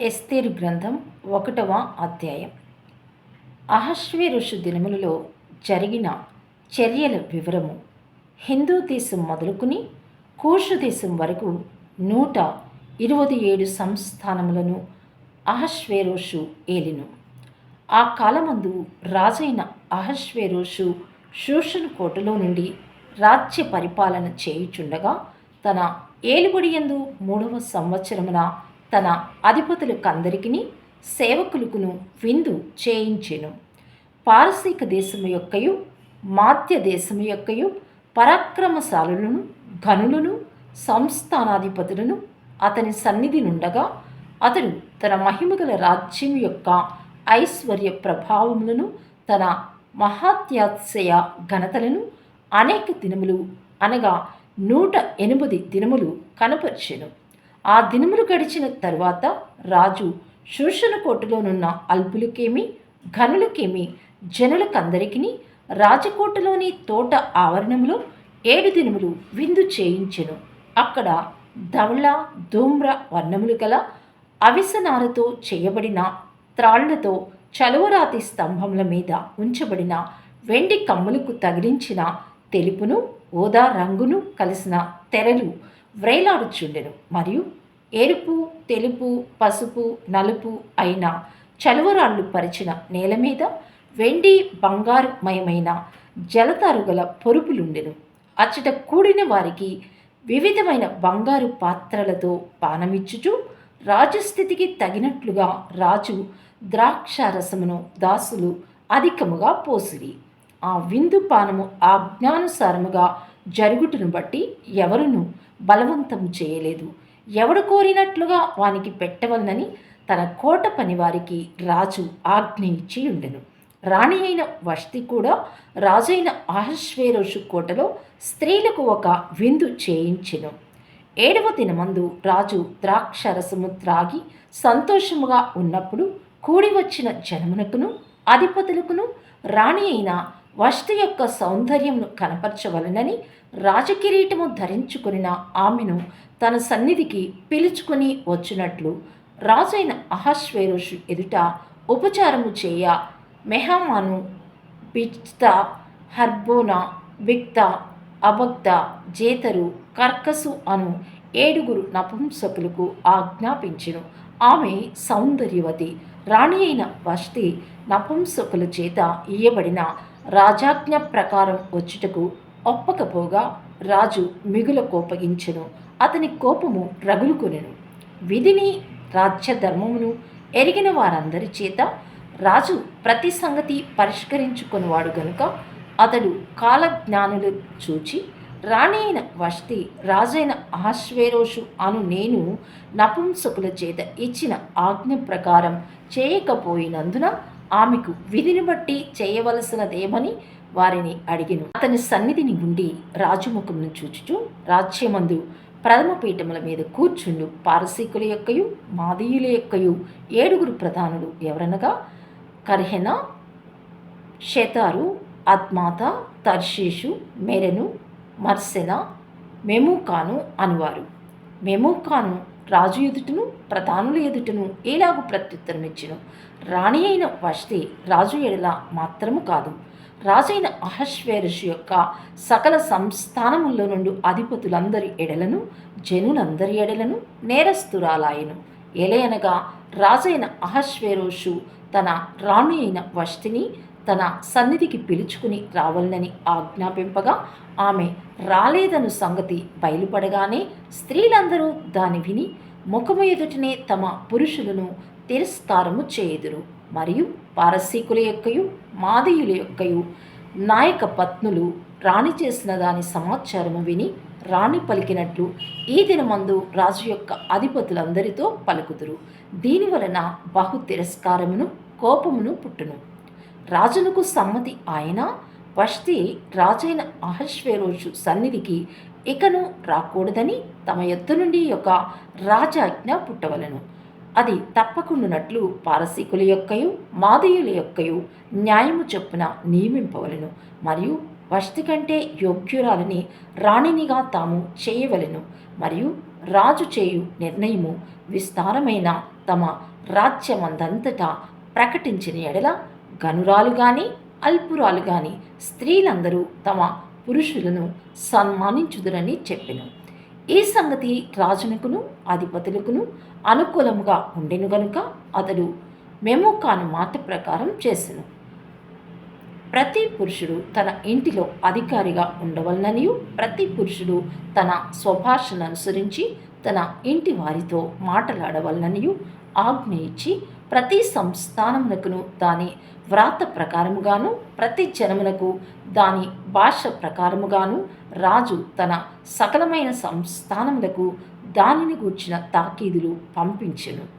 ఎస్తేరు గ్రంథం ఒకటవ అధ్యాయం. అహశ్వేరుషు దినములలో జరిగిన చర్యల వివరము హిందూ దేశం మొదలుకుని కూషు దేశం వరకు నూట ఇరవై ఏడు సంస్థానములను అహశ్వేరోషు ఏలిను. ఆ కాలమందు రాజైన అహశ్వేరోషు శూషను కోటలో నుండి రాజ్య పరిపాలన చేయుచుండగా తన ఏలుబడియందు మూడవ సంవత్సరమున తన అధిపతులకందరికీ సేవకులకును విందు చేయించెను. పారసీక దేశము యొక్కయు మాధ్య దేశము యొక్కయు పరాక్రమశాలులను ఘనులను సంస్థానాధిపతులను అతని సన్నిధి నుండగా అతడు తన మహిమగల రాజ్యం యొక్క ఐశ్వర్య ప్రభావములను తన మహాత్యాశయ ఘనతలను అనేక దినములు అనగా నూట ఎనిమిది దినములు కనపరిచెను. ఆ దినములు గడిచిన తరువాత రాజు శూషణ కోటలోనున్న అల్పులకేమి ఘనులకేమి జనులకందరికీ రాజకోటలోని తోట ఆవరణంలో ఏడు దినములు విందు చేయించెను. అక్కడ ధవళ ధూమ్ర వర్ణములు గల అవిసనారతో చేయబడిన త్రాళ్ళతో చలువరాతి స్తంభముల మీద ఉంచబడిన వెండి కమ్ములకు తగిలించిన తెలుపును ఓదా రంగును కలిసిన తెరలు వ్రేలాడుచుండెను. మరియు ఎరుపు తెలుపు పసుపు నలుపు అయిన చలువరాళ్ళు పరిచిన నేల మీద వెండి బంగారుమయమైన జలతారుగల పొరుపులుండెను. అచ్చట కూడిన వారికి వివిధమైన బంగారు పాత్రలతో పానమిచ్చుచు రాజస్థితికి తగినట్లుగా రాజు ద్రాక్షారసమును దాసులు అధికముగా పోసిరి. ఆ విందు పానము ఆజ్ఞానుసారముగా జరుగుటను బట్టి ఎవరును బలవంతం చేయలేదు. ఎవడు కోరినట్లుగా వానికి పెట్టవలనని తన కోట పనివారికి రాజు ఆజ్ఞ ఇచ్చి ఉండెను. రాణి అయిన వష్తి కూడా రాజైన అహస్వేరోషు కోటలో స్త్రీలకు ఒక విందు చేయించెను. ఏడవ దినమందు రాజు ద్రాక్షరసము త్రాగి సంతోషముగా ఉన్నప్పుడు కూడి వచ్చిన జనమునకును అధిపతులకును రాణి అయిన వష్టి యొక్క సౌందర్యమును కనపరచవలనని రాజకిరీటము ధరించుకున్న ఆమెను తన సన్నిధికి పిలుచుకుని వచ్చినట్లు రాజైన అహశ్వేరోషు ఎదుట ఉపచారము చేయ. మెహమాను బిజ్త హర్బోనా బిక్త అభక్త జేతరు కర్కసు అను ఏడుగురు నపుంసకులకు ఆజ్ఞాపించెను. ఆమె సౌందర్యవతి. రాణి అయిన వష్టి నపుంసకుల చేత ఇయ్యబడిన రాజాజ్ఞ ప్రకారం వచ్చుటకు ఒప్పకపోగా రాజు మిగుల కోపగించెను. అతని కోపము రగులుకొనెను. విధిని రాజ్య ధర్మమును ఎరిగిన వారందరి చేత రాజు ప్రతి సంగతి పరిష్కరించుకునివాడు గనుక అతడు కాలజ్ఞానులు చూచి రాణి అయిన వష్టి రాజైన అహశ్వేరోషు అను నేను నపుంసకుల చేత ఇచ్చిన ఆజ్ఞ ప్రకారం చేయకపోయినందున ఆమెకు విధిని బట్టి చేయవలసినదేమని వారిని అడిగిను. అతని సన్నిధిని ఉండి రాజముఖమును చూచుచు రాజ్యమందు ప్రథమ పీఠముల మీద కూర్చుండు. పారసీకుల యొక్కయు మాదీయుల యొక్కయు ఏడుగురు ప్రధానులు ఎవరనగా కర్హెన షెతారు ఆత్మాత తర్షీషు మెరెను మర్సెన మెమూకాను అనువారు. మెమూకాను రాజు ఎదుటను ప్రధానుల ఎదుటను ఏలాగు ప్రత్యుత్తరం రాణి అయిన వష్టి రాజు ఎడల మాత్రము కాదు. రాజైన అహశ్వేరుషు యొక్క సకల సంస్థానముల్లో నుండి అధిపతులందరి ఎడలను జనులందరి ఎడలను నేరస్తురాలాయను. ఎలయనగా రాజైన అహశ్వేరోషు తన రాణి అయిన వష్టిని తన సన్నిధికి పిలుచుకుని రావాలని ఆజ్ఞాపింపగా ఆమె రాలేదను సంగతి బయలుపడగానే స్త్రీలందరూ దాని విని ముఖము ఎదుటనే తమ పురుషులను తిరస్కారము చేయుదురు. మరియు పారసీకుల యొక్కయు మాదీయుల యొక్కయు నాయక పత్నులు రాణి చేసిన దాని సమాచారము విని రాణి పలికినట్లు ఈ దినమందు రాజు యొక్క అధిపతులందరితో పలుకుదురు. దీనివలన బహు తిరస్కారమును కోపమును పుట్టును. రాజునకు సమ్మతి ఆయన వష్తి రాజైన అహశ్వేరోషు సన్నిధికి ఇకను రాకూడదని తమ ఎత్తు నుండి యొక్క రాజాజ్ఞ పుట్టవలను. అది తప్పకుండునట్లు పారసీకుల యొక్కయు మాదీయుల యొక్కయు న్యాయము చొప్పున నియమింపవలను మరియు వస్తి కంటే యోగ్యురాలని రాణినిగా తాము చేయవలెను మరియు రాజు చేయు నిర్ణయము విస్తారమైన తమ రాజ్యమందంతటా ప్రకటించిన ఎడల గనురాలు కానీ అల్పురాలు కానీ స్త్రీలందరూ తమ పురుషులను సన్మానించుదురని చెప్పెను. ఈ సంగతి రాజునకును అధిపతులకును అనుకూలముగా ఉండెను గనుక అతడు మెమోకాను మాట ప్రకారం చేసెను. ప్రతి పురుషుడు తన ఇంటిలో అధికారిగా ఉండవలననియు ప్రతి పురుషుడు తన స్వభాషను అనుసరించి తన ఇంటి వారితో మాట్లాడవలననియు ఆజ్ఞ ఇచ్చి ప్రతి సంస్థానమునకును దాని వ్రాత ప్రకారముగాను ప్రతి జనమునకు దాని భాష ప్రకారముగాను రాజు తన సకలమైన సంస్థానములకు దానిని గూర్చిన తాకీదులు పంపించెను.